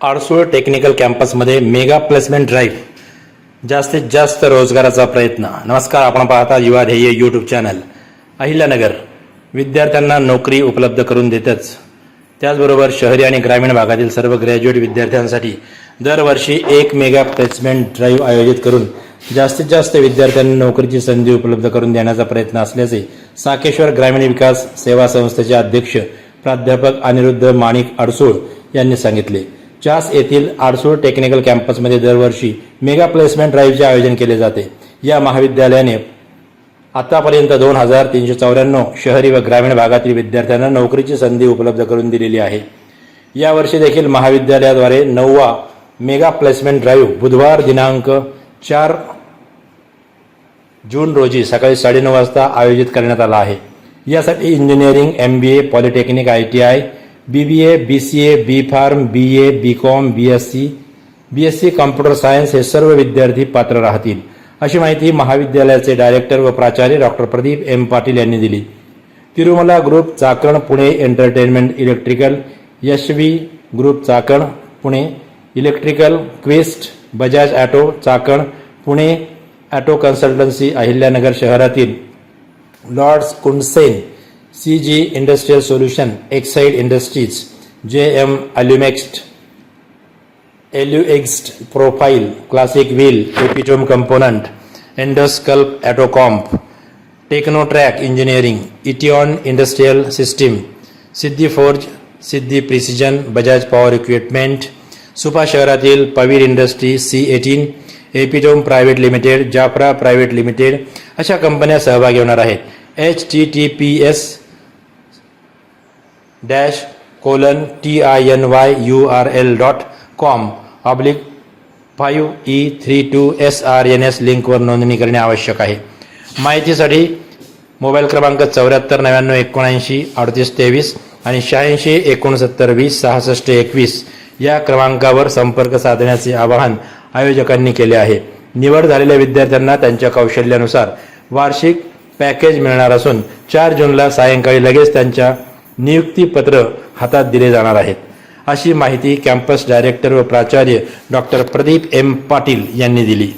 Adsul technical कॅम्पसमध्ये mega placement drive. जास्तीत जास्त रोजगाराचा प्रयत्न. नमस्कार आपण पाहता युवा ध्येय यूट्यूब चॅनल अहिल्यानगर विद्यार्थ्यांना नोकरी उपलब्ध करून देतच. त्याचबरोबर शहरी आणि ग्रामीण भागातील सर्व ग्रॅज्युएट विद्यार्थ्यांसाठी दरवर्षी एक मेगा प्लेसमेंट ड्राईव्ह आयोजित करून जास्तीत जास्त विद्यार्थ्यांना नोकरीची संधी उपलब्ध करून देण्याचा प्रयत्न असल्याचे साकेश्वर ग्रामीण विकास सेवा संस्थेचे अध्यक्ष प्राध्यापक अनिरुद्ध माणिक अडसूळ यांनी सांगितले. चास येथील आडसूळ टेक्निकल कॅम्पसमध्ये दरवर्षी मेगा प्लेसमेंट ड्राईव्हचे आयोजन केले जाते. या महाविद्यालयाने आतापर्यंत दोन हजार तीनशे चौऱ्याण्णव शहरी व ग्रामीण भागातील विद्यार्थ्यांना नोकरीची संधी उपलब्ध करून दिलेली आहे. यावर्षी देखील महाविद्यालयाद्वारे नववा मेगा प्लेसमेंट ड्राईव्ह बुधवार दिनांक चार जून रोजी सकाळी साडेनऊ वाजता आयोजित करण्यात आला आहे. यासाठी engineering M B A polytechnic I T I B B A B C A B pharm B A B com B S C B S C computer science हे सर्व विद्यार्थी पात्र राहतील. अशी माहिती महाविद्यालयाचे डायरेक्टर व प्राचार्य डॉक्टर प्रदीप एम पाटील यांनी दिली. Tirumala group Chakan Pune entertainment electrical. Yashvi group Chakan Pune electrical. Quest Bajaj auto Chakan Pune auto consultancy Ahilyanagar शहरातील. Lords कुंडसेन C G industrial solution Exide industries J M अल्युमेक्स्ट एल्युएक्स्ट profile classic wheel Epitome component एंडोस्कल्प Autocomp Technotrack engineering इटिऑन industrial system Siddhi forge Siddhi precision Bajaj power equipment Supa शहरातील Pawar industry C eighteen Epitome private limited Jofra private limited अशा कंपन्या सहभागी होणार आहेत. H T T P S dash colon T I N Y U R L dot com. Oblique five E three two S R N S लिंकवर नोंदणी करणे आवश्यक आहे. माहितीसाठी मोबाईल क्रमांक चौऱ्याहत्तर नव्याण्णव एकोणऐंशी अडतीस तेवीस आणि शहाऐंशी एकोणसत्तर वीस सहासष्ट एकवीस या क्रमांकावर संपर्क साधण्याचे आवाहन आयोजकांनी केले आहे. निवड झालेल्या विद्यार्थ्यांना त्यांच्या कौशल्यानुसार वार्षिक पॅकेज मिळणार असून चार जूनला सायंकाळी लगेच त्यांच्या नियुक्तीपत्र हातात दिले जाणार आहेत. अशी माहिती कॅम्पस डायरेक्टर व प्राचार्य डॉक्टर प्रदीप एम पाटील यांनी दिली.